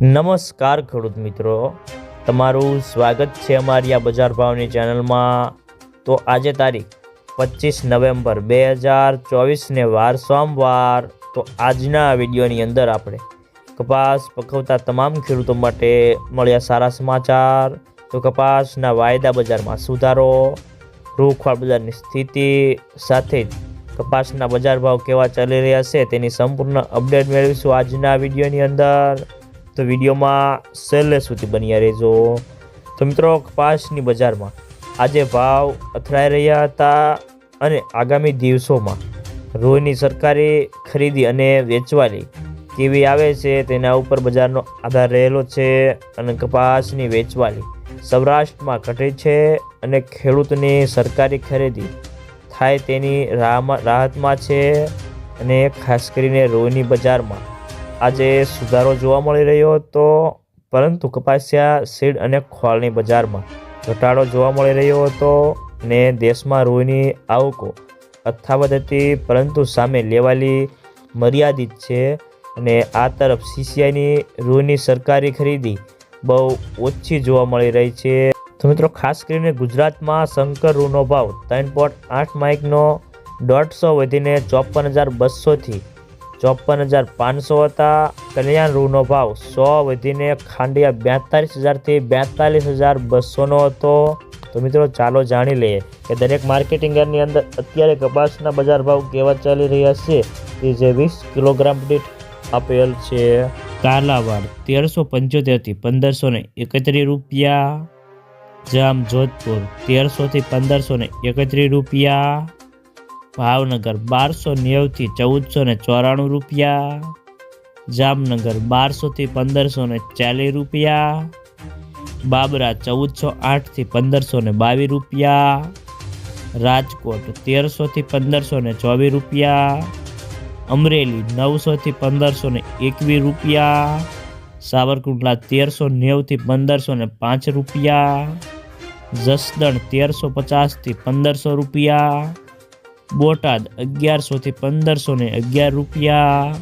નમસ્કાર ખેડૂત મિત્રો. તમારું સ્વાગત છે અમારી આ બજાર ભાવની ચેનલમાં. તો આજે તારીખ પચીસ નવેમ્બર બે હજાર ચોવીસને વાર સોમવાર. તો આજના વિડીયોની અંદર આપણે કપાસ પકવતા તમામ ખેડૂતો માટે મળ્યા સારા સમાચાર. તો કપાસના વાયદા બજારમાં સુધારો, રૂખવાળ બજારની સ્થિતિ સાથે જ કપાસના બજાર ભાવ કેવા ચાલી રહ્યા છે તેની સંપૂર્ણ અપડેટ મેળવીશું આજના વિડીયોની અંદર. તો વિડીયોમાં છેલ્લે સુધી બન્યા રહેજો. તો મિત્રો, કપાસની બજારમાં આજે ભાવ અથડાઈ રહ્યા હતા અને આગામી દિવસોમાં રોયની સરકારી ખરીદી અને વેચવાની કેવી આવે છે તેના ઉપર બજારનો આધાર રહેલો છે અને કપાસની વેચવાની સૌરાષ્ટ્રમાં ઘટે છે અને ખેડૂતની સરકારી ખરીદી થાય તેની રાહમાં રાહતમાં છે. અને ખાસ કરીને રોયની બજારમાં આજે સુધારો જોવા મળી રહ્યો હતો, પરંતુ કપાસિયા સીડ અને ખોળની બજારમાં ઘટાડો જોવા મળી રહ્યો હતો ને દેશમાં રૂની આવકો અથાવત હતી પરંતુ સામે લેવાલી મર્યાદિત છે અને આ તરફ સીસીઆઈની રૂની સરકારી ખરીદી બહુ ઓછી જોવા મળી રહી છે. તો મિત્રો, ખાસ કરીને ગુજરાતમાં શંકર રૂનો ભાવ ત્રણ પોઈન્ટ આઠ માઇકનો દોઢસો વધીને ચોપન હજાર બસોથી ચોપન હજાર પાંચસો હતા. કલ્યાણ રૂનો ભાવ સો વધીને ખાંડિયા બેતાલીસ હજારથી બેતાલીસ હજાર બસોનો હતો. તો મિત્રો ચાલો જાણી લઈએ કે દરેક માર્કેટિંગ યાર્ડની અંદર અત્યારે કપાસના બજાર ભાવ કેવા ચાલી રહ્યા છે. કે જે વીસ કિલોગ્રામ દીઠ આપેલ છે. કાલાવાડ તેરસો પંચોતેરથી પંદરસો ને એકત્રીસ રૂપિયા. જામ જોધપુર તેરસોથી પંદરસો ને એકત્રીસ રૂપિયા. ભાવનગર બારસો નેવથી ચૌદસો ને ચોરાણું રૂપિયા. જામનગર બારસોથી પંદરસો ને ચાલીસ રૂપિયા. બાબરા ચૌદસો આઠથી પંદરસો ને બાવીસ રૂપિયા. રાજકોટ તેરસોથી પંદરસો ને ચોવીસ રૂપિયા. અમરેલી નવસોથી પંદરસો ને એકવીસ રૂપિયા. સાવરકુંડલા તેરસો નેવથી પંદરસો ને પાંચ રૂપિયા. જસદણ તેરસો પચાસથી પંદરસો રૂપિયા. બોટાદ અગિયારસોથી પંદરસો ને અગિયાર રૂપિયા.